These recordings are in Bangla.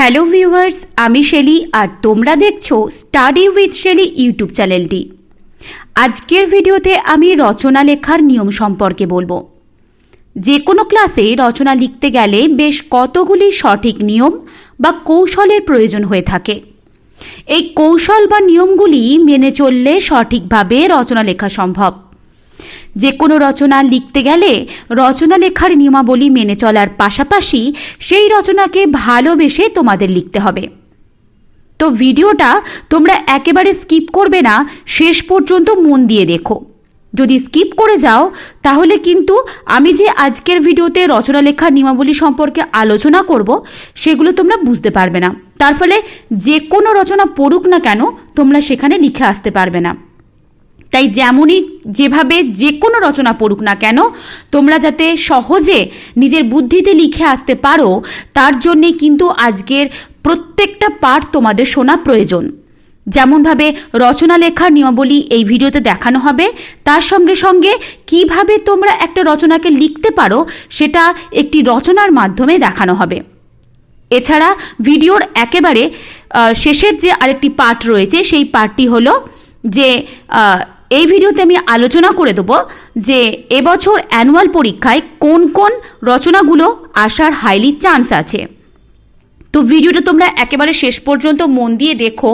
হ্যালো ভিউয়ার্স আমি শেলি আর তোমরা দেখছ স্টাডি উইথ শেলি ইউটিউব চ্যানেলটি আজকের ভিডিওতে আমি রচনা লেখার নিয়ম সম্পর্কে বলব। যে কোনো ক্লাসে রচনা লিখতে গেলে বেশ কতগুলি সঠিক নিয়ম বা কৌশলের প্রয়োজন হয়ে থাকে। এই কৌশল বা নিয়মগুলি মেনে চললে সঠিকভাবে রচনা লেখা সম্ভব। যে কোনো রচনা লিখতে গেলে রচনা লেখার নিয়মাবলী মেনে চলার পাশাপাশি সেই রচনাকে ভালোবেসে তোমাদের লিখতে হবে। তো ভিডিওটা তোমরা একেবারে স্কিপ করবে না, শেষ পর্যন্ত মন দিয়ে দেখো। যদি স্কিপ করে যাও, তাহলে কিন্তু আমি যে আজকের ভিডিওতে রচনা লেখার নিয়মাবলী সম্পর্কে আলোচনা করব, সেগুলো তোমরা বুঝতে পারবে না। তার ফলে যে কোনো রচনা পড়ুক না কেন, তোমরা সেখানে লিখে আসতে পারবে না। তাই যেমনই যেভাবে যে কোনো রচনা পড়ুক না কেন, তোমরা যাতে সহজে নিজের বুদ্ধিতে লিখে আসতে পারো, তার জন্যে কিন্তু আজকের প্রত্যেকটা পাঠ তোমাদের শোনা প্রয়োজন। যেমনভাবে রচনা লেখার নিয়মাবলী এই ভিডিওতে দেখানো হবে, তার সঙ্গে সঙ্গে কীভাবে তোমরা একটা রচনাকে লিখতে পারো, সেটা একটি রচনার মাধ্যমে দেখানো হবে। এছাড়া ভিডিওর একেবারে শেষের যে আরেকটি পার্ট রয়েছে, সেই পার্টটি হলো যে এই ভিডিওতে আমি আলোচনা করে দেবো যে এবছর অ্যানুয়াল পরীক্ষায় কোন কোন রচনাগুলো আসার হাইলি চান্স আছে। তো ভিডিওটা তোমরা একেবারে শেষ পর্যন্ত মন দিয়ে দেখো।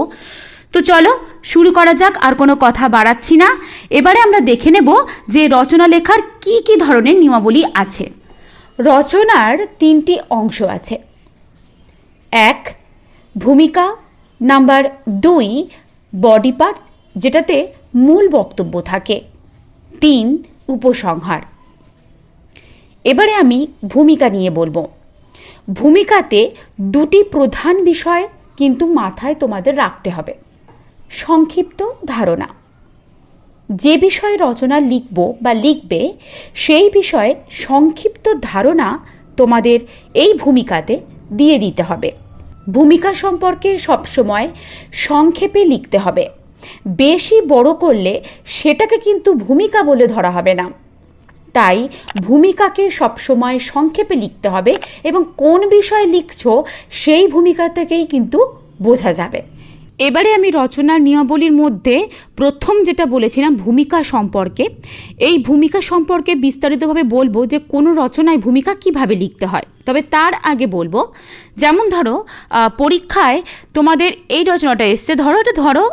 তো চলো, শুরু করা যাক, আর কোনো কথা বাড়াচ্ছি না। এবারে আমরা দেখে নেব যে রচনা লেখার কি কি ধরনের নিয়মাবলী আছে। রচনার তিনটি অংশ আছে। এক, ভূমিকা। নাম্বার দুই, বডি পার্ট, যেটাতে মূল বক্তব্য থাকে। তিন, উপসংহার। এবারে আমি ভূমিকা নিয়ে বলব। ভূমিকাতে দুটি প্রধান বিষয় কিন্তু মাথায় তোমাদের রাখতে হবে। সংক্ষিপ্ত ধারণা। যে বিষয়ে রচনা লিখব বা লিখবে, সেই বিষয়ে সংক্ষিপ্ত ধারণা তোমাদের এই ভূমিকাতে দিয়ে দিতে হবে। ভূমিকা সম্পর্কে সবসময় সংক্ষেপে লিখতে হবে। বেশি বড় করলে সেটাকে কিন্তু ভূমিকা বলে ধরা হবে না। তাই ভূমিকাকে সবসময় সংক্ষেপে লিখতে হবে এবং কোন বিষয়ে লিখছ সেই ভূমিকা থেকেই কিন্তু বোঝা যাবে। এবারে আমি রচনার নিয়মাবলীর মধ্যে প্রথম যেটা বলেছিলাম ভূমিকা সম্পর্কে, এই ভূমিকা সম্পর্কে বিস্তারিতভাবে বলব যে কোনো রচনায় ভূমিকা কীভাবে লিখতে হয়। তবে তার আগে বলব, যেমন ধরো পরীক্ষায় তোমাদের এই রচনাটা এসছে, ধরো এটা ধরো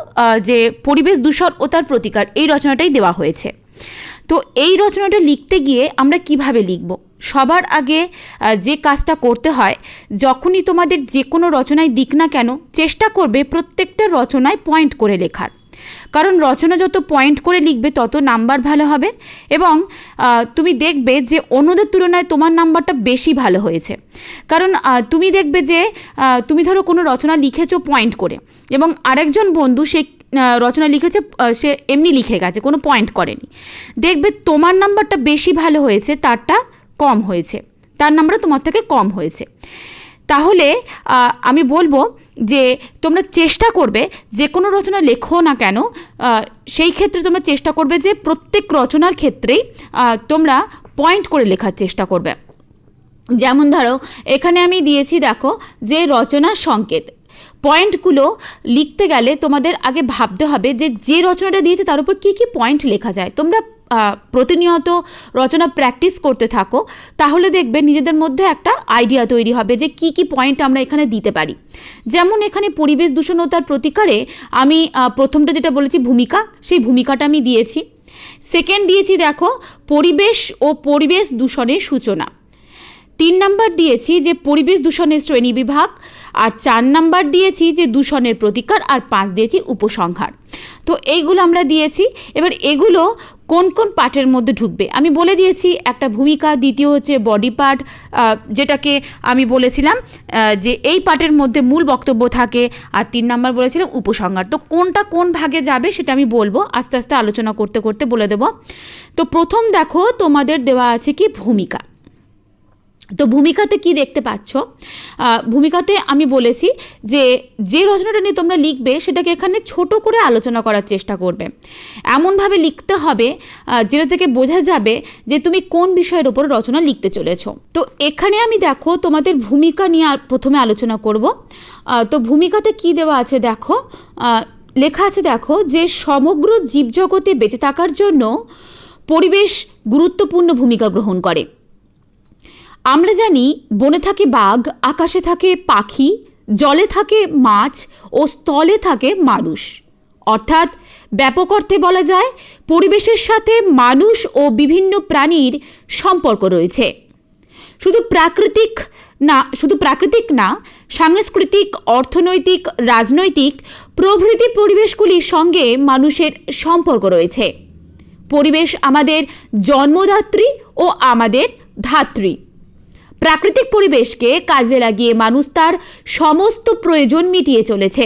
যে পরিবেশ দূষণ ও তার প্রতিকার, এই রচনাটাই দেওয়া হয়েছে। তো এই রচনাটা লিখতে গিয়ে আমরা কীভাবে লিখব? সবার আগে যে কাজটা করতে হয়, যখনই তোমাদের যে কোনো রচনায় দিক না কেন, চেষ্টা করবে প্রত্যেকটা রচনায় পয়েন্ট করে লেখার। কারণ রচনা যত পয়েন্ট করে লিখবে, তত নাম্বার ভালো হবে এবং তুমি দেখবে যে অন্যদের তুলনায় তোমার নাম্বারটা বেশি ভালো হয়েছে। কারণ তুমি দেখবে যে তুমি ধরো কোনো রচনা লিখেছো পয়েন্ট করে এবং আরেকজন বন্ধু সে রচনা লিখেছে সে এমনি লিখে গেছে, কোনো পয়েন্ট করেনি। দেখবে তোমার নাম্বারটা বেশি ভালো হয়েছে, তারটা কম হয়েছে। তার নাম্বারটা তোমার থেকে কম হয়েছে। তাহলে আমি বলব যে তোমরা চেষ্টা করবে, যে কোনো রচনা লেখো না কেন সেই ক্ষেত্রে তোমরা চেষ্টা করবে যে প্রত্যেক রচনার ক্ষেত্রেই তোমরা পয়েন্ট করে লেখার চেষ্টা করবে। যেমন ধরো, এখানে আমি দিয়েছি দেখো যে রচনার সংকেত। পয়েন্টগুলো লিখতে গেলে তোমাদের আগে ভাবতে হবে যে যে রচনাটা দিয়েছে তার উপর কী কী পয়েন্ট লেখা যায়। তোমরা প্রতিনিয়ত রচনা প্র্যাকটিস করতে থাকো, তাহলে দেখবে নিজেদের মধ্যে একটা আইডিয়া তৈরি হবে যে কি কি পয়েন্ট আমরা এখানে দিতে পারি। যেমন এখানে পরিবেশ দূষণ ও তার প্রতিকারে আমি প্রথমটা যেটা বলেছি ভূমিকা, সেই ভূমিকাটা আমি দিয়েছি। সেকেন্ড দিয়েছি দেখো পরিবেশ ও পরিবেশ দূষণের সূচনা। তিন নাম্বার দিয়েছি যে পরিবেশ দূষণের শ্রেণি বিভাগ, আর চার নাম্বার দিয়েছি যে দূষণের প্রতিকার, আর পাঁচ দিয়েছি উপসংহার। তো এইগুলো আমরা দিয়েছি। এবার এগুলো কোন কোন পার্টের মধ্যে ঢুকবে? আমি বলে দিয়েছি একটা ভূমিকা, দ্বিতীয় হচ্ছে বডি পার্ট যেটাকে আমি বলেছিলাম যে এই পার্টের মধ্যে মূল বক্তব্য থাকে, আর তিন নাম্বার বলেছিলাম উপসংহার। তো কোনটা কোন ভাগে যাবে সেটা আমি বলব, আস্তে আস্তে আলোচনা করতে করতে বলে দেবো। তো প্রথম দেখো, তোমাদের দেওয়া আছে কি ভূমিকা। তো ভূমিকাতে কি দেখতে পাচ্ছ? ভূমিকাতে আমি বলেছি যে যে রচনাটা নিয়ে তোমরা লিখবে, সেটাকে এখানে ছোট করে আলোচনা করার চেষ্টা করবে। এমনভাবে লিখতে হবে যেটা থেকে বোঝা যাবে যে তুমি কোন বিষয়ের ওপর রচনা লিখতে চলেছ। তো এখানে আমি দেখো, তোমাদের ভূমিকা নিয়ে প্রথমে আলোচনা করব। তো ভূমিকাতে কি দেওয়া আছে দেখো? লেখা আছে দেখো যে, সমগ্র জীবজগতে বেঁচে থাকার জন্য পরিবেশ গুরুত্বপূর্ণ ভূমিকা গ্রহণ করে। আমরা জানি বনে থাকে বাঘ, আকাশে থাকে পাখি, জলে থাকে মাছ ও স্থলে থাকে মানুষ। অর্থাৎ ব্যাপক অর্থে বলা যায় পরিবেশের সাথে মানুষ ও বিভিন্ন প্রাণীর সম্পর্ক রয়েছে। শুধু প্রাকৃতিক না, শুধু প্রাকৃতিক না, সাংস্কৃতিক, অর্থনৈতিক, রাজনৈতিক প্রভৃতি পরিবেশগুলির সঙ্গে মানুষের সম্পর্ক রয়েছে। পরিবেশ আমাদের জন্মদাত্রী ও আমাদের ধাত্রী। প্রাকৃতিক পরিবেশকে কাজে লাগিয়ে মানুষ তার সমস্ত প্রয়োজন মিটিয়ে চলেছে।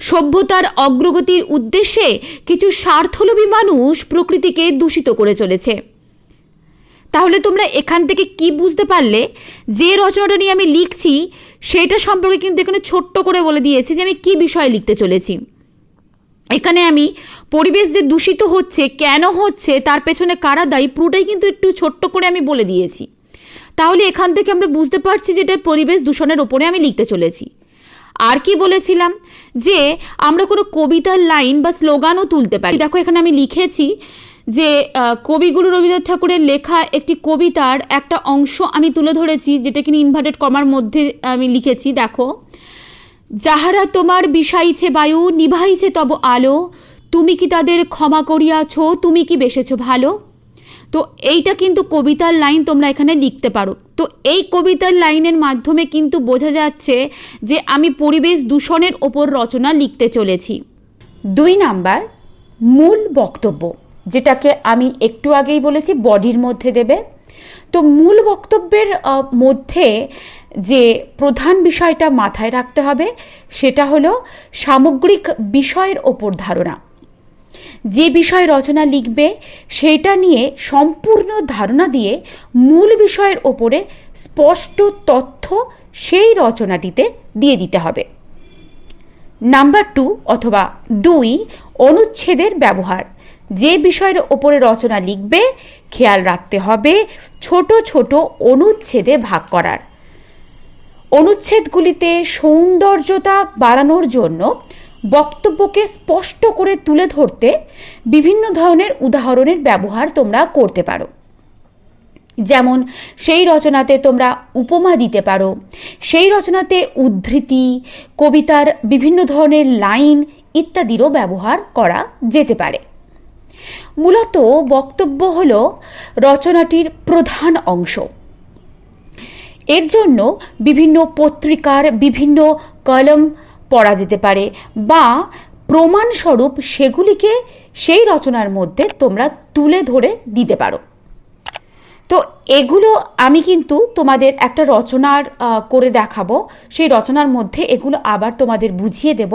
সভ্যতার অগ্রগতির উদ্দেশ্যে কিছু স্বার্থলোভী মানুষ প্রকৃতিকে দূষিত করে চলেছে। তাহলে তোমরা এখান থেকে কি বুঝতে পারলে? যে রচনাটা নিয়ে আমি লিখছি, সেটা সম্পর্কে কিন্তু এখানে ছোট্ট করে বলে দিয়েছি যে আমি কি বিষয়ে লিখতে চলেছি। এখানে আমি, পরিবেশ যে দূষিত হচ্ছে, কেন হচ্ছে, তার পেছনে কারা দায়ী, পুরোটাই কিন্তু একটু ছোট্ট করে আমি বলে দিয়েছি। তাহলে এখান থেকে আমরা বুঝতে পারছি যে এটা পরিবেশ দূষণের ওপরে আমি লিখতে চলেছি। আর কি বলেছিলাম? যে আমরা কোনো কবিতার লাইন বা স্লোগানও তুলতে পারি। দেখো, এখানে আমি লিখেছি যে কবিগুরু রবীন্দ্রনাথ ঠাকুরের লেখা একটি কবিতার একটা অংশ আমি তুলে ধরেছি, যেটা কিনা ইনভার্টেড কমার মধ্যে আমি লিখেছি, দেখো। যাহারা তোমার বিষাইছে বায়ু, নিভাইছে তব আলো, তুমি কি তাদের ক্ষমা করিয়াছ, তুমি কি বেসেছ ভালো? তো এইটা কিন্তু কবিতার লাইন তোমরা এখানে লিখতে পারো। তো এই কবিতার লাইনের মাধ্যমে কিন্তু বোঝা যাচ্ছে যে আমি পরিবেশ দূষণের ওপর রচনা লিখতে চলেছি। দুই নাম্বার, মূল বক্তব্য, যেটাকে আমি একটু আগেই বলেছি, বডির মধ্যে দেবে। তো মূল বক্তব্যের মধ্যে যে প্রধান বিষয়টা মাথায় রাখতে হবে, সেটা হলো সামগ্রিক বিষয়ের ওপর ধারণা। যে বিষয় রচনা লিখবে সেটা নিয়ে সম্পূর্ণ ধারণা দিয়ে মূল বিষয়ের ওপরে স্পষ্ট তথ্য সেই রচনাটিতে দিয়ে দিতে হবে। নাম্বার টু অথবা দুই, অনুচ্ছেদের ব্যবহার। যে বিষয়ের ওপরে রচনা লিখবে, খেয়াল রাখতে হবে ছোট ছোট অনুচ্ছেদে ভাগ করার। অনুচ্ছেদগুলিতে সৌন্দর্যতা বাড়ানোর জন্য বক্তব্যকে স্পষ্ট করে তুলে ধরতে বিভিন্ন ধরনের উদাহরণের ব্যবহার তোমরা করতে পারো। যেমন, সেই রচনাতে তোমরা উপমা দিতে পারো, সেই রচনাতে উদ্ধৃতি, কবিতার বিভিন্ন ধরনের লাইন ইত্যাদিরও ব্যবহার করা যেতে পারে। মূলত বক্তব্য হল রচনাটির প্রধান অংশ। এর জন্য বিভিন্ন পত্রিকার বিভিন্ন কলম পড়া যেতে পারে বা প্রমাণস্বরূপ সেগুলিকে সেই রচনার মধ্যে তোমরা তুলে ধরে দিতে পারো। তো এগুলো আমি কিন্তু তোমাদের একটা রচনার করে দেখাবো। সেই রচনার মধ্যে এগুলো আবার তোমাদের বুঝিয়ে দেব।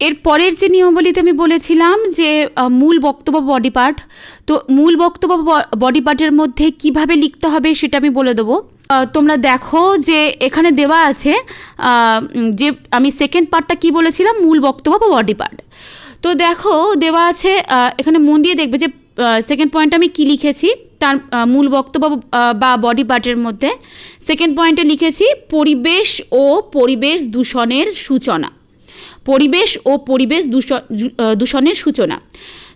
এর পরের যে নিয়মাবলীতে আমি বলেছিলাম যে মূল বক্তব্য বডি পার্ট তো মূল বক্তব্য বডি পার্টের মধ্যে কীভাবে লিখতে হবে সেটা আমি বলে দেবো। তোমরা দেখো যে এখানে দেওয়া আছে যে আমি সেকেন্ড পার্টটা কি বলেছিলাম? মূল বক্তব্য বা বডি পার্ট তো দেখো, দেওয়া আছে এখানে মন দিয়ে দেখবে যে সেকেন্ড পয়েন্ট আমি কি লিখেছি? তার মূল বক্তব্য বা বডি পার্টের মধ্যে। সেকেন্ড পয়েন্টে লিখেছি, পরিবেশ ও পরিবেশ দূষণের সূচনা। পরিবেশ ও পরিবেশ দূষণ দূষণের সূচনা।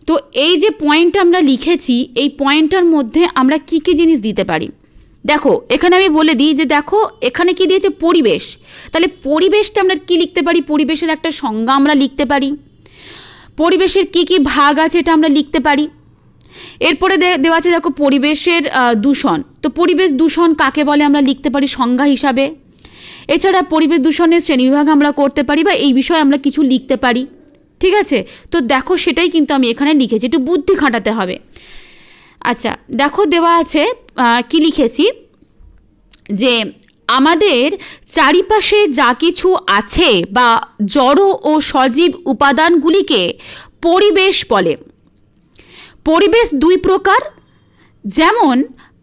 তো এই যে পয়েন্ট আমরা লিখেছি, এই পয়েন্টটার মধ্যে আমরা কি কি জিনিস দিতে পারি? দেখো, এখানে আমি বলে দিই যে দেখো, এখানে কি দিয়েছে? পরিবেশ। তাহলে পরিবেশটা আমরা কি লিখতে পারি? পরিবেশের একটা সংজ্ঞা আমরা লিখতে পারি। পরিবেশের কি কি ভাগ আছে এটা আমরা লিখতে পারি। এরপরে দেওয়া আছে দেখো, পরিবেশের দূষণ। তো পরিবেশ দূষণ কাকে বলে আমরা লিখতে পারি? সংজ্ঞা হিসাবে। এছাড়া পরিবেশ দূষণের শ্রেণীবিভাগ আমরা করতে পারি বা এই বিষয়ে আমরা কিছু লিখতে পারি। ঠিক আছে? তো দেখো, সেটাই কিন্তু আমি এখানে লিখেছি। একটু বুদ্ধি খাটাতে হবে। আচ্ছা দেখো দেওয়া আছে কি লিখেছি? যে আমাদের চারিপাশে যা কিছু আছে বা জড় ও সজীব উপাদানগুলিকে পরিবেশ বলে। পরিবেশ দুই প্রকার, যেমন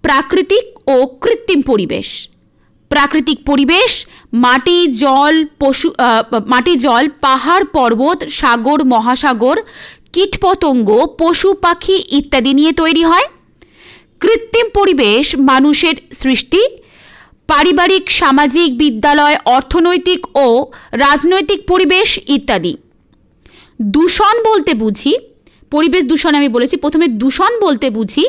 প্রাকৃতিক ও কৃত্রিম পরিবেশ। প্রাকৃতিক পরিবেশ, মাটি, জল, পশু মাটি, জল, পাহাড়, পর্বত, সাগর, মহাসাগর কীটপতঙ্গ, পশু, পাখি ইত্যাদি নিয়ে তৈরি হয়। কৃত্রিম পরিবেশ মানুষের সৃষ্টি। পারিবারিক, সামাজিক, বিদ্যালয়, অর্থনৈতিক ও রাজনৈতিক পরিবেশ ইত্যাদি। দূষণ বলতে বুঝি, পরিবেশ দূষণ আমি বলেছি, প্রথমে দূষণ বলতে বুঝি।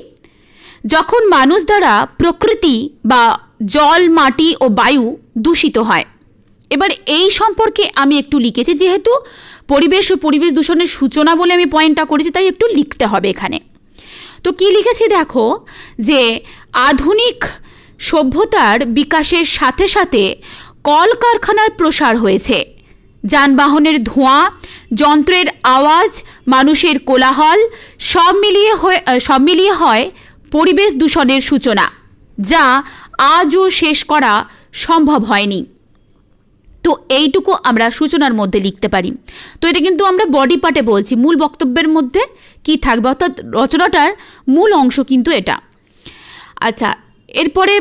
যখন মানুষ দ্বারা প্রকৃতি বা জল, মাটি ও বায়ু দূষিত হয়। এবার এই সম্পর্কে আমি একটু লিখেছি, যেহেতু পরিবেশ ও পরিবেশ দূষণের সূচনা বলে আমি পয়েন্টটা করেছি, তাই একটু লিখতে হবে এখানে। তো কি লিখেছি দেখো? যে আধুনিক সভ্যতার বিকাশের সাথে সাথে কলকারখানার প্রসার হয়েছে। যানবাহনের ধোঁয়া, যন্ত্রের আওয়াজ, মানুষের কোলাহল, সব মিলিয়ে হয়ে সব মিলিয়ে হয় পরিবেশ দূষণের সূচনা, যা আজও শেষ করা সম্ভব হয়নি। তো এইটুকু আমরা সূচনার মধ্যে লিখতে পারি। তো এটা কিন্তু আমরা বডি পার্টে বলছি, মূল বক্তব্যের মধ্যে কি থাকবে? অর্থাৎ রচনাটার মূল অংশ কিন্তু এটা। আচ্ছা এরপরে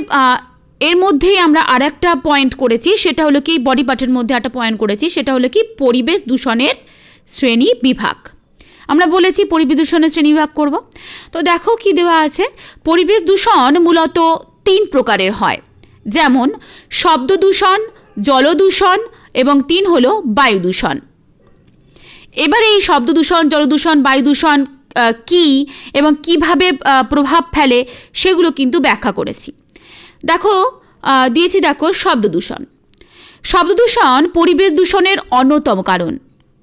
এর মধ্যেই আমরা আর একটা পয়েন্ট করেছি, সেটা হলো কি বডি পার্টের মধ্যে একটা পয়েন্ট করেছি, সেটা হলো কি, পরিবেশ দূষণের শ্রেণি বিভাগ। আমরা বলেছি পরিবেশ দূষণের শ্রেণি বিভাগ করব। তো দেখো কি দেওয়া আছে, পরিবেশ দূষণ মূলত তিন প্রকারের হয়। যেমন, শব্দ দূষণ জল দূষণ এবং তিন হলো বায়ু দূষণ এবারে এই শব্দ দূষণ জলদূষণ বায়ু দূষণ কী এবং কীভাবে প্রভাব ফেলে সেগুলো কিন্তু ব্যাখ্যা করেছি। দেখো দিয়েছি দেখো শব্দ দূষণ শব্দ দূষণ পরিবেশ দূষণের অন্যতম কারণ।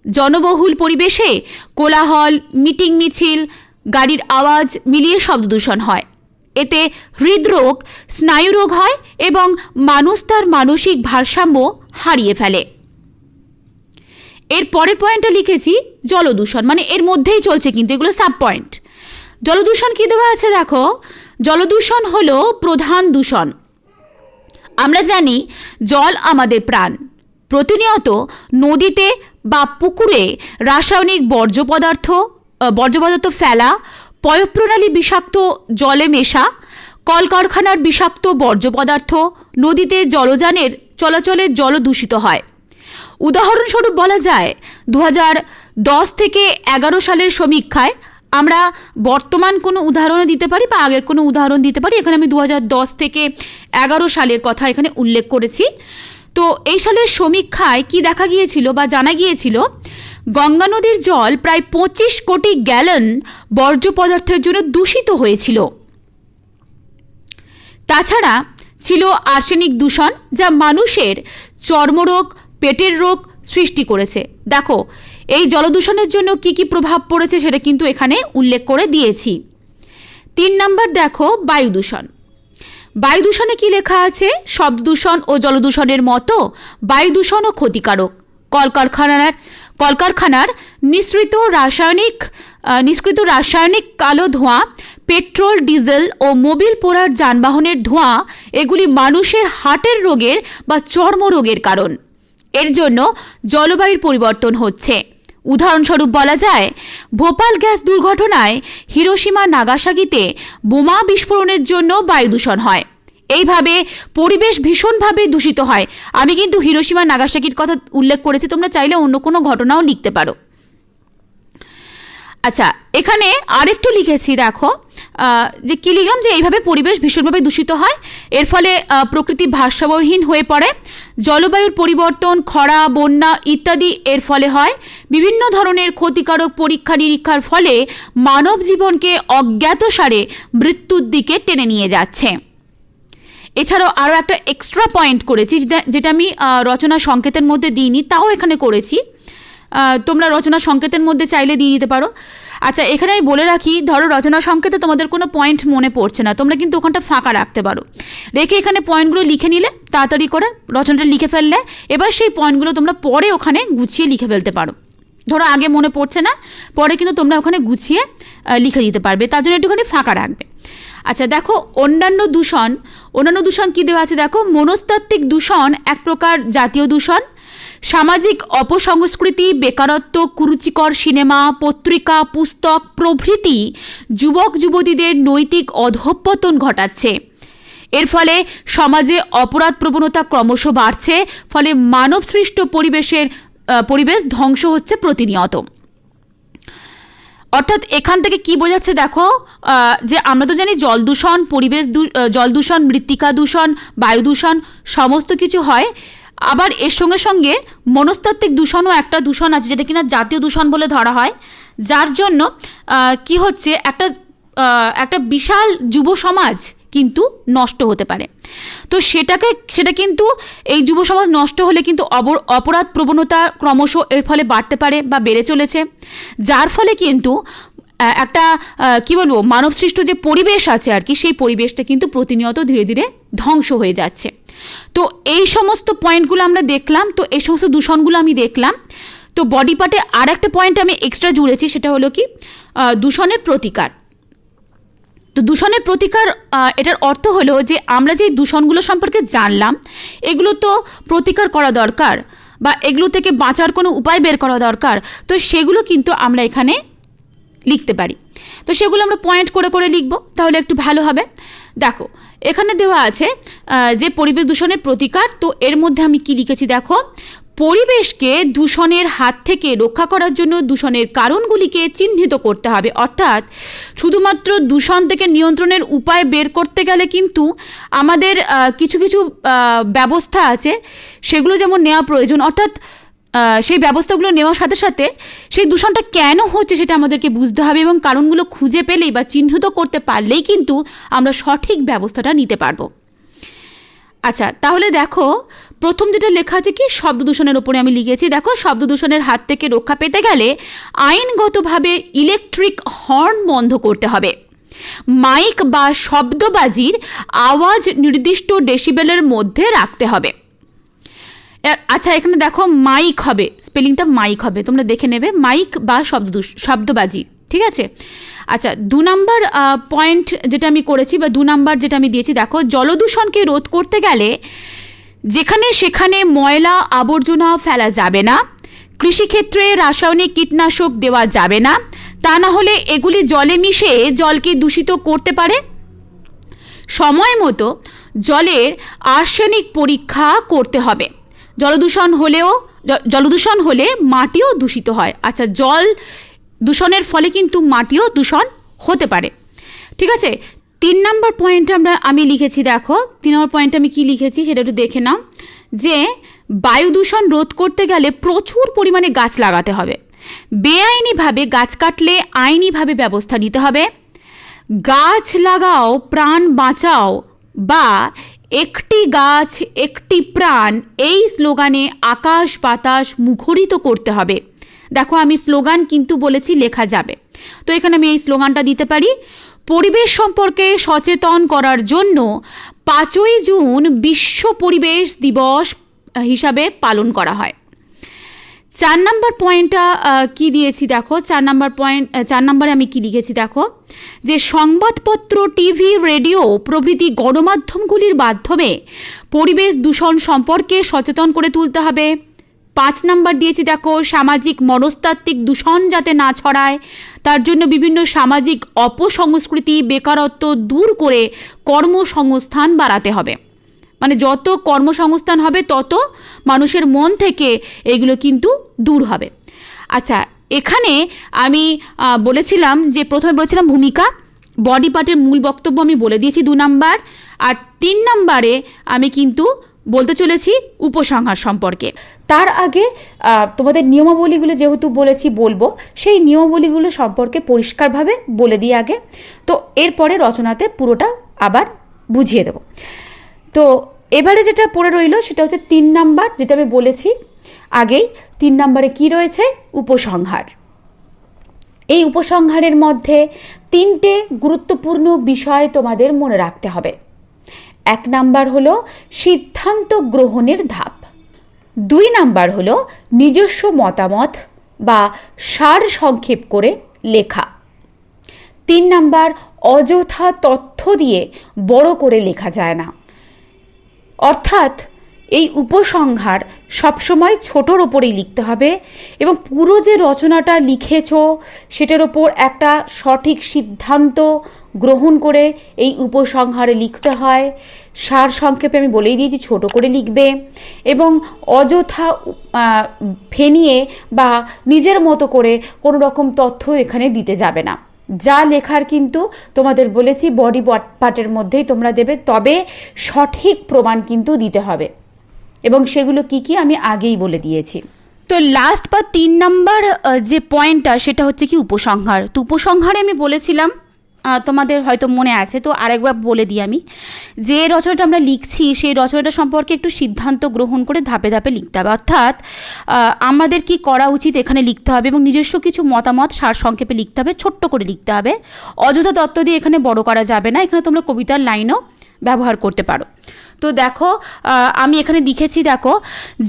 জনবহুল পরিবেশে কোলাহল, মিটিং মিছিল, গাড়ির আওয়াজ মিলিয়ে শব্দ দূষণ হয়। এতে হৃদরোগ, স্নায়ুরোগ হয় এবং মানুষ তার মানসিক ভারসাম্য হারিয়ে ফেলে। এর পরের পয়েন্টটা লিখেছি জলদূষণ মানে এর মধ্যেই চলছে কিন্তু এগুলো সাব পয়েন্ট জলদূষণ কী দেওয়া আছে দেখো? জলদূষণ হলো প্রধান দূষণ। আমরা জানি জল আমাদের প্রাণ। প্রতিনিয়ত নদীতে বা পুকুরে রাসায়নিক বর্জ্য পদার্থ বর্জ্য পদার্থ ফেলা পয়ঃপ্রণালী বিষাক্ত জলে মেশা, কলকারখানার বিষাক্ত বর্জ্য পদার্থ, নদীতে জলযানের চলাচলে জল দূষিত হয়। উদাহরণস্বরূপ বলা যায় দু দশ থেকে এগারো সালের সমীক্ষায় আমরা বর্তমান কোনো উদাহরণও দিতে পারি বা আগের কোনো উদাহরণ দিতে পারি? এখানে আমি দু দশ থেকে এগারো সালের কথা এখানে উল্লেখ করেছি। তো এই সালের সমীক্ষায় কি দেখা গিয়েছিল বা জানা গিয়েছিল গঙ্গা নদীর জল প্রায় পঁচিশ কোটি গ্যালন বর্জ্য পদার্থের জন্য দূষিত হয়েছিল। তাছাড়া ছিল আর্সেনিক দূষণ, যা মানুষের চর্মরোগ, পেটের রোগ সৃষ্টি করেছে। দেখো, এই জলদূষণের জন্য কি কি প্রভাব পড়েছে সেটা কিন্তু এখানে উল্লেখ করে দিয়েছি। তিন নম্বর দেখো, বায়ু দূষণ। বায়ু দূষণে কী লেখা আছে? শব্দ দূষণ ও জলদূষণের মতো বায়ু দূষণও ক্ষতিকারক। কলকারখানার কলকারখানার নিঃসৃত রাসায়নিক নিষ্কৃত রাসায়নিক কালো ধোঁয়া, পেট্রোল, ডিজেল ও মোবিল পোড়ার যানবাহনের ধোঁয়া, এগুলি মানুষের হার্টের রোগের বা চর্মরোগের কারণ। এর জন্য জলবায়ুর পরিবর্তন হচ্ছে। উদাহরণস্বরূপ বলা যায়, ভোপাল গ্যাস দুর্ঘটনায় হিরোসীমা নাগাসাকিতে বোমা বিস্ফোরণের জন্য বায়ু দূষণ হয়। এইভাবে পরিবেশ ভীষণভাবে দূষিত হয়। আমি কিন্তু হিরোসীমা নাগাসাকির কথা উল্লেখ করেছি, তোমরা চাইলে অন্য কোনো ঘটনাও লিখতে পারো। আচ্ছা এখানে আরেকটু লিখেছি, দেখো যে কী লিখলাম? যে এইভাবে পরিবেশ ভীষণভাবে দূষিত হয়। এর ফলে প্রকৃতি ভারসাম্যহীন হয়ে পড়ে। জলবায়ুর পরিবর্তন, খরা, বন্যা ইত্যাদি এর ফলে হয়। বিভিন্ন ধরনের ক্ষতিকারক পরীক্ষা নিরীক্ষার ফলে মানব জীবনকে অজ্ঞাতসারে মৃত্যুর দিকে টেনে নিয়ে যাচ্ছে। এছাড়াও আরও একটা এক্সট্রা পয়েন্ট করেছি, যেটা যেটা আমি রচনা সংকেতের মধ্যে দিইনি, তাও এখানে করেছি। তোমরা রচনা সংকেতের মধ্যে চাইলে দিয়ে দিতে পারো। আচ্ছা এখানে আমি বলে রাখি, ধরো রচনা সংকেতে তোমাদের কোনো পয়েন্ট মনে পড়ছে না, তোমরা কিন্তু ওখানটা ফাঁকা রাখতে পারো। রেখে এখানে পয়েন্টগুলো লিখে নিলে, তাড়াতাড়ি করে রচনাটা লিখে ফেললে, এবার সেই পয়েন্টগুলো তোমরা পরে ওখানে গুছিয়ে লিখে ফেলতে পারো। ধরো আগে মনে পড়ছে না, পরে কিন্তু তোমরা ওখানে গুছিয়ে লিখে দিতে পারবে, তার জন্য একটুখানি ফাঁকা রাখবে। আচ্ছা দেখো, অন্যান্য দূষণ অন্যান্য দূষণ কী দেওয়া আছে? দেখো, মনস্তাত্ত্বিক দূষণ এক প্রকার জাতীয় দূষণ। সামাজিক অপসংস্কৃতি, বেকারত্ব, কুরুচিকর সিনেমা, পত্রিকা, পুস্তক প্রভৃতি যুবক, যুবতীদের নৈতিক অধঃপতন ঘটাচ্ছে। এর ফলে সমাজে অপরাধ প্রবণতা ক্রমশ বাড়ছে, ফলে মানবসৃষ্ট পরিবেশের পরিবেশ ধ্বংস হচ্ছে প্রতিনিয়ত। অর্থাৎ এখান থেকে কি বোঝাচ্ছে দেখো যে আমরা তো জানি জল দূষণ, পরিবেশ জল দূষণ, মৃত্তিকা দূষণ, বায়ু দূষণ, সমস্ত কিছু হয়। আবার এর সঙ্গে সঙ্গে মনস্তাত্ত্বিক দূষণও একটা দূষণ আছে যেটা কিনা জাতীয় দূষণ বলে ধরা হয়। যার জন্য কি হচ্ছে, একটা একটা বিশাল যুব সমাজ কিন্তু নষ্ট হতে পারে। তো সেটাকে, সেটা কিন্তু এই যুব সমাজ নষ্ট হলে কিন্তু অপরাধ প্রবণতা ক্রমশ এর ফলে বাড়তে পারে বা বেড়ে চলেছে। যার ফলে কিন্তু একটা কি বলব, মানবসৃষ্ট যে পরিবেশ আছে আর কি, সেই পরিবেশটা কিন্তু প্রতিনিয়ত ধীরে ধীরে ধ্বংস হয়ে যাচ্ছে। তো এই সমস্ত পয়েন্টগুলো আমরা দেখলাম, তো এই সমস্ত দূষণগুলো আমি দেখলাম। তো বডি পার্টে আর একটা পয়েন্ট আমি এক্সট্রা জুড়েছি, সেটা হলো কি দূষণের প্রতিকার। তো দূষণের প্রতিকার এটার অর্থ হলো যে আমরা যে দূষণগুলো সম্পর্কে জানলাম, এগুলো তো প্রতিকার করা দরকার বা এগুলো থেকে বাঁচার কোনো উপায় বের করা দরকার, তো সেগুলো কিন্তু আমরা এখানে লিখতে পারি। তো সেগুলো আমরা পয়েন্ট করে করে লিখব, তাহলে একটু ভালো হবে। দেখো, এখানে দেওয়া আছে যে পরিবেশ দূষণের প্রতিকার, তো এর মধ্যে আমি কি লিখেছি দেখো? পরিবেশকে দূষণের হাত থেকে রক্ষা করার জন্য দূষণের কারণগুলিকে চিহ্নিত করতে হবে। অর্থাৎ শুধুমাত্র দূষণ থেকে নিয়ন্ত্রণের উপায় বের করতে গেলে কিন্তু আমাদের কিছু কিছু ব্যবস্থা আছে, সেগুলো যেমন নেওয়া প্রয়োজন। অর্থাৎ সেই ব্যবস্থাগুলো নেওয়ার সাথে সাথে সেই দূষণটা কেন হচ্ছে সেটা আমাদেরকে বুঝতে হবে এবং কারণগুলো খুঁজে পেলেই বা চিহ্নিত করতে পারলেই কিন্তু আমরা সঠিক ব্যবস্থাটা নিতে পারব। আচ্ছা তাহলে দেখো প্রথম যেটা লেখা আছে কি শব্দ দূষণের ওপরে আমি লিখেছি। দেখো শব্দ দূষণের হাত থেকে রক্ষা পেতে গেলে আইনগতভাবে ইলেকট্রিক হর্ন বন্ধ করতে হবে। মাইক বা শব্দবাজির আওয়াজ নির্দিষ্ট ডেসিবেলের মধ্যে রাখতে হবে। আচ্ছা এখানে দেখো মাইক হবে। স্পেলিংটা মাইক হবে। তোমরা দেখে নেবে মাইক বা শব্দ শব্দবাজি, ঠিক আছে? আচ্ছা দু নাম্বার পয়েন্ট যেটা আমি করেছি বা দু নাম্বার যেটা আমি দিয়েছি, দেখো, জলদূষণকে রোধ করতে গেলে যেখানে সেখানে ময়লা আবর্জনা ফেলা যাবে না, কৃষিক্ষেত্রে রাসায়নিক কীটনাশক দেওয়া যাবে না, তা না হলে এগুলি জলে মিশে জলকে দূষিত করতে পারে? সময় মতো জলের আর্সেনিক পরীক্ষা করতে হবে। জলদূষণ হলেও জলদূষণ হলে মাটিও দূষিত হয়। আচ্ছা জল দূষণের ফলে কিন্তু মাটিও দূষণ হতে পারে। ঠিক আছে? তিন নম্বর পয়েন্ট আমরা, আমি লিখেছি, দেখো, তিন নম্বর পয়েন্ট আমি কি লিখেছি সেটা একটু দেখে নাও, যে বায়ু দূষণ রোধ করতে গেলে প্রচুর পরিমাণে গাছ লাগাতে হবে। বেআইনিভাবে গাছ কাটলে আইনিভাবে ব্যবস্থা নিতে হবে। গাছ লাগাও, প্রাণ বাঁচাও, বা একটি গাছ, একটি প্রাণ, এই স্লোগানে আকাশ বাতাস মুখরিত করতে হবে। দেখো, আমি স্লোগান কিন্তু বলেছি, লেখা যাবে। তো এখানে আমি এই স্লোগানটা দিতে পারি। পরিবেশ সম্পর্কে সচেতন করার জন্য পাঁচই জুন বিশ্ব পরিবেশ দিবস হিসাবে পালন করা হয়। চার নাম্বার পয়েন্টটা কি দিয়েছি দেখো? চার নাম্বার পয়েন্ট চার নাম্বারে আমি কি লিখেছি দেখো? যে সংবাদপত্র, টিভি, রেডিও প্রভৃতি গণমাধ্যমগুলির মাধ্যমে পরিবেশ দূষণ সম্পর্কে সচেতন করে তুলতে হবে। পাঁচ নাম্বার দিয়েছি দেখো, সামাজিক মনস্তাত্ত্বিক দূষণ যাতে না ছড়ায় তার জন্য বিভিন্ন সামাজিক অপসংস্কৃতি, বেকারত্ব দূর করে কর্মসংস্থান বাড়াতে হবে। মানে যত কর্মসংস্থান হবে, তত মানুষের মন থেকে এগুলো কিন্তু দূর হবে। আচ্ছা এখানে আমি বলেছিলাম যে প্রথমে বলেছিলাম ভূমিকা, বডি পার্টের মূল বক্তব্য আমি বলে দিয়েছি দু নাম্বার, আর তিন নাম্বারে আমি কিন্তু বলতে চলেছি উপসংহার সম্পর্কে। তার আগে তোমাদের নিয়মাবলীগুলো যেহেতু বলেছি বলব, সেই নিয়মাবলীগুলো সম্পর্কে পরিষ্কারভাবে বলে দিই আগে। তো এরপরে রচনাতে পুরোটা আবার বুঝিয়ে দেবো। তো এবারে যেটা পড়ে রইল সেটা হচ্ছে তিন নাম্বার, যেটা আমি বলেছি আগেই, তিন নাম্বারে কি রয়েছে? উপসংহার। এই উপসংহারের মধ্যে তিনটে গুরুত্বপূর্ণ বিষয় তোমাদের মনে রাখতে হবে। এক নাম্বার হল সিদ্ধান্ত গ্রহণের ধাপ। দুই নাম্বার হল নিজস্ব মতামত বা সার সংক্ষেপ করে লেখা। তিন নাম্বার, অযথা তথ্য দিয়ে বড় করে লেখা যায় না। অর্থাৎ এই উপসংহার সবসময় ছোটোর ওপরেই লিখতে হবে এবং পুরো যে রচনাটা লিখেছো, সেটার ওপর একটা সঠিক সিদ্ধান্ত গ্রহণ করে এই উপসংহারে লিখতে হয়। সার সংক্ষেপে আমি বলেই দিয়েছি, ছোট করে লিখবে এবং অযথা ফেনিয়ে বা নিজের মতো করে কোনো রকম তথ্য এখানে দিতে যাবে না। যা লেখার কিন্তু তোমাদের বলেছি বডি পার্টের মধ্যেই তোমরা দেবে, তবে সঠিক প্রমাণ কিন্তু দিতে হবে। এবং সেগুলো কি কি আমি আগেই বলে দিয়েছি। তো লাস্ট বা তিন নাম্বার যে পয়েন্টটা সেটা হচ্ছে কি উপসংহার। তো উপসংহারে আমি বলেছিলাম তোমাদের হয়তো মনে আছে, তো আরেকবার বলে দিই আমি। যে রচনাটা আমরা লিখছি, সেই রচনাটা সম্পর্কে একটু সিদ্ধান্ত গ্রহণ করে ধাপে ধাপে লিখতে হবে। অর্থাৎ আমাদের কি করা উচিত এখানে লিখতে হবে এবং নিজস্ব কিছু মতামত, সার সংক্ষেপে লিখতে হবে, ছোট্ট করে লিখতে হবে। অযথা তত্ত্ব দিয়ে এখানে বড় করা যাবে না। এখানে তোমরা কবিতার লাইনও ব্যবহার করতে পারো। তো দেখো আমি এখানে লিখেছি, দেখো,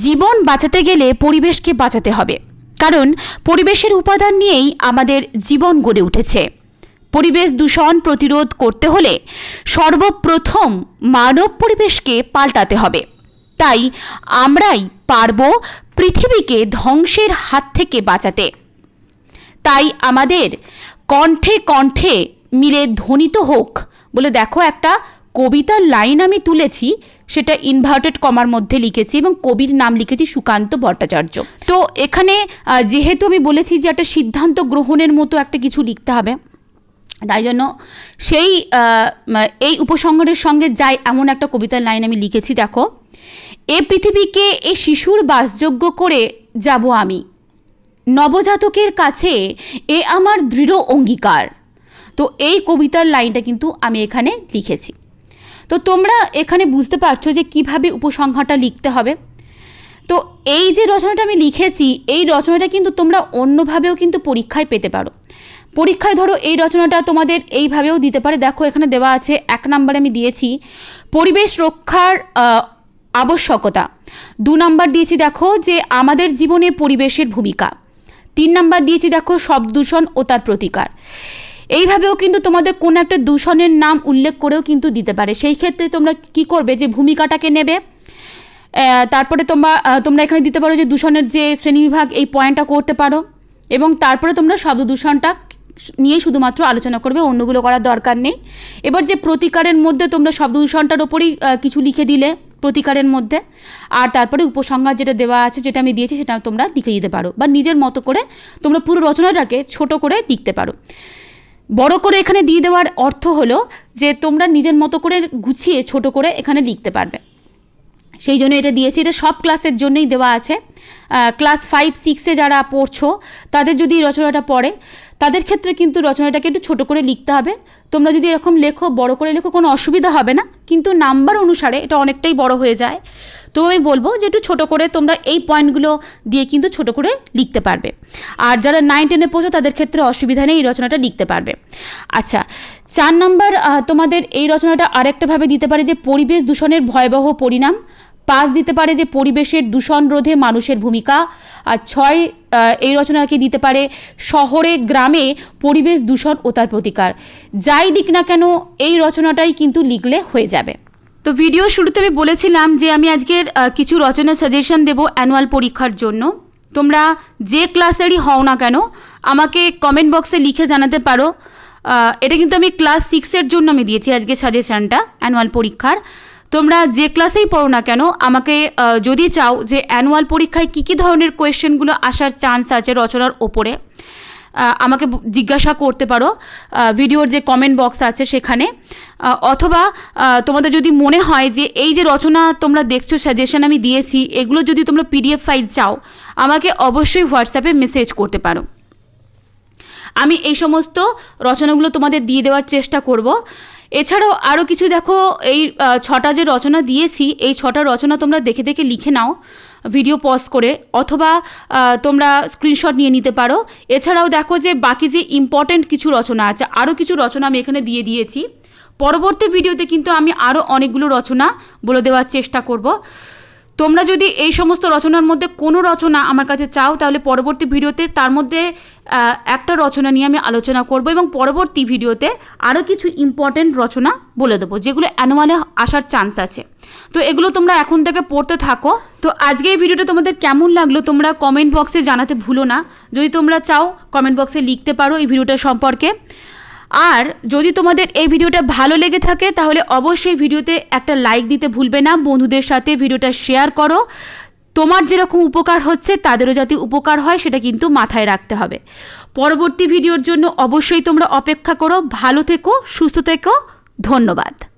জীবন বাঁচাতে গেলে পরিবেশকে বাঁচাতে হবে। কারণ পরিবেশের উপাদান নিয়েই আমাদের জীবন গড়ে উঠেছে। পরিবেশ দূষণ প্রতিরোধ করতে হলে সর্বপ্রথম মানব পরিবেশকে পাল্টাতে হবে। তাই আমরাই পারব পৃথিবীকে ধ্বংসের হাত থেকে বাঁচাতে। তাই আমাদের কণ্ঠে কণ্ঠে মিলে ধ্বনিত হোক বলে দেখো একটা কবিতার লাইন আমি তুলেছি, সেটা ইনভার্টেড কমার মধ্যে লিখেছি এবং কবির নাম লিখেছি সুকান্ত ভট্টাচার্য। তো এখানে যেহেতু আমি বলেছি যে একটা সিদ্ধান্ত গ্রহণের মতো একটা কিছু লিখতে হবে, তাই জন্য সেই এই উপসংহারের সঙ্গে যায় এমন একটা কবিতার লাইন আমি লিখেছি, দেখো, এ পৃথিবীকে এ শিশুর বাসযোগ্য করে যাব আমি। নবজাতকের কাছে এ আমার দৃঢ় অঙ্গীকার। তো এই কবিতার লাইনটা কিন্তু আমি এখানে লিখেছি। তো তোমরা এখানে বুঝতে পারছ যে কীভাবে উপসংহারটা লিখতে হবে। তো এই যে রচনাটা আমি লিখেছি, এই রচনাটা কিন্তু তোমরা অন্যভাবেও কিন্তু পরীক্ষায় পেতে পারো। পরীক্ষায় ধরো এই রচনাটা তোমাদের এইভাবেও দিতে পারে। দেখো এখানে দেওয়া আছে, এক নম্বরে আমি দিয়েছি, পরিবেশ রক্ষার আবশ্যকতা। দু নম্বর দিয়েছি দেখো যে আমাদের জীবনে পরিবেশের ভূমিকা। তিন নাম্বার দিয়েছি দেখো শব্দ দূষণ ও তার প্রতিকার। এইভাবেও কিন্তু তোমাদের কোনো একটা দূষণের নাম উল্লেখ করেও কিন্তু দিতে পারে। সেই ক্ষেত্রে তোমরা কি করবে? যে ভূমিকাটাকে নেবে। তারপরে তোমরা তোমরা এখানে দিতে পারো যে দূষণের যে শ্রেণীবিভাগ এই পয়েন্টটা করতে পারো এবং তারপরে তোমরা শব্দ দূষণটা নিয়ে শুধুমাত্র আলোচনা করবে, অন্যগুলো করার দরকার নেই। এবার যে প্রতিকারের মধ্যে তোমরা শব্দ দূষণটার ওপরেই কিছু লিখে দিলে প্রতিকারের মধ্যে। আর তারপরে উপসংহার যেটা দেওয়া আছে, যেটা আমি দিয়েছি, সেটা তোমরা লিখে দিতে পারো। বা নিজের মতো করে তোমরা পুরো রচনাটাকে ছোট করে লিখতে পারো। বড় করে এখানে দিয়ে দেওয়ার অর্থ হলো যে তোমরা নিজের মতো করে গুছিয়ে ছোট করে এখানে লিখতে পারবে। সেই জন্য এটা দিয়েছি। এটা সব ক্লাসের জন্যই দেওয়া আছে। ক্লাস ফাইভ সিক্সে যারা পড়ছো, তাদের যদি রচনাটা পড়ে, তাদের ক্ষেত্রে কিন্তু রচনাটাকে একটু ছোট করে লিখতে হবে। তোমরা যদি এরকম লেখো, বড় করে লেখো, কোনো অসুবিধা হবে না। কিন্তু নাম্বার অনুসারে এটা অনেকটাই বড় হয়ে যায়। তো আমি বলব যে একটু ছোট করে তোমরা এই পয়েন্টগুলো দিয়ে কিন্তু ছোট করে লিখতে পারবে। আর যারা নাইন টেনে পড়ছো, তাদের ক্ষেত্রে অসুবিধা নেই, এই রচনাটা লিখতে পারবে। আচ্ছা চার নাম্বার তোমাদের এই রচনাটা আরেকটাভাবে দিতে পারে যে, পরিবেশ দূষণের ভয়াবহ পরিণাম। পাঁচ দিতে পারে যে পরিবেশের দূষণ রোধে মানুষের ভূমিকা। আর ছয় এই রচনাকে দিতে পারে? শহরে, গ্রামে পরিবেশ দূষণ ও তার প্রতিকার। যাই দিক না কেন, এই রচনাটাই কিন্তু লিখলে হয়ে যাবে। তো ভিডিও শুরুতে আমি বলেছিলাম যে আমি আজকের কিছু রচনা সাজেশন দেব অ্যানুয়াল পরীক্ষার জন্য। তোমরা যে ক্লাসেরই হও না কেন, আমাকে কমেন্ট বক্সে লিখে জানাতে পারো। এটা কিন্তু আমি ক্লাস সিক্সের জন্য আমি দিয়েছি আজকে সাজেশানটা, অ্যানুয়াল পরীক্ষার। তোমরা যে ক্লাসেই পড়ো না কেন, আমাকে যদি চাও যে অ্যানুয়াল পরীক্ষায় কী কী ধরনের কোয়েশ্চেনগুলো আসার চান্স আছে রচনার ওপরে আমাকে জিজ্ঞাসা করতে পারো ভিডিওর যে কমেন্ট বক্স আছে সেখানে। অথবা তোমাদের যদি মনে হয় যে এই যে রচনা তোমরা দেখছ সাজেশন আমি দিয়েছি, এগুলো যদি তোমরা পিডিএফ ফাইল চাও, আমাকে অবশ্যই হোয়াটসঅ্যাপে মেসেজ করতে পারো। আমি এই সমস্ত রচনাগুলো তোমাদের দিয়ে দেওয়ার চেষ্টা করব। এছাড়াও আরও কিছু দেখো, এই ছটা যে রচনা দিয়েছি, এই ছটা রচনা তোমরা দেখে দেখে লিখে নাও ভিডিও পজ করে, অথবা তোমরা স্ক্রিনশট নিয়ে নিতে পারো। এছাড়াও দেখো যে বাকি যে ইম্পর্টেন্ট কিছু রচনা আছে আরও কিছু রচনা আমি এখানে দিয়ে দিয়েছি। পরবর্তী ভিডিওতে কিন্তু আমি আরও অনেকগুলো রচনা বলে দেওয়ার চেষ্টা করব। তোমরা যদি এই সমস্ত রচনার মধ্যে কোনো রচনা আমার কাছে চাও, তাহলে পরবর্তী ভিডিওতে তার মধ্যে একটা রচনা নিয়ে আমি আলোচনা করব এবং পরবর্তী ভিডিওতে আরও কিছু ইম্পর্টেন্ট রচনা বলে দেবো, যেগুলো অ্যানুয়ালে আসার চান্স আছে। তো এগুলো তোমরা এখন থেকে পড়তে থাকো। তো আজকে এই ভিডিওটা তোমাদের কেমন লাগল তোমরা কমেন্ট বক্সে জানাতে ভুলো না। যদি তোমরা চাও কমেন্ট বক্সে লিখতে পারো এই ভিডিওটা সম্পর্কে। আর যদি তোমাদের এই ভিডিওটা ভালো লেগে থাকে, তাহলে অবশ্যই ভিডিওতে একটা লাইক দিতে ভুলবে না। বন্ধুদের সাথে ভিডিওটা শেয়ার করো। তোমার যেরকম উপকার হচ্ছে, তাদেরও যাতে উপকার হয়, সেটা কিন্তু মাথায় রাখতে হবে। পরবর্তী ভিডিওর জন্য অবশ্যই তোমরা অপেক্ষা করো। ভালো থেকো, সুস্থ থেকো। ধন্যবাদ।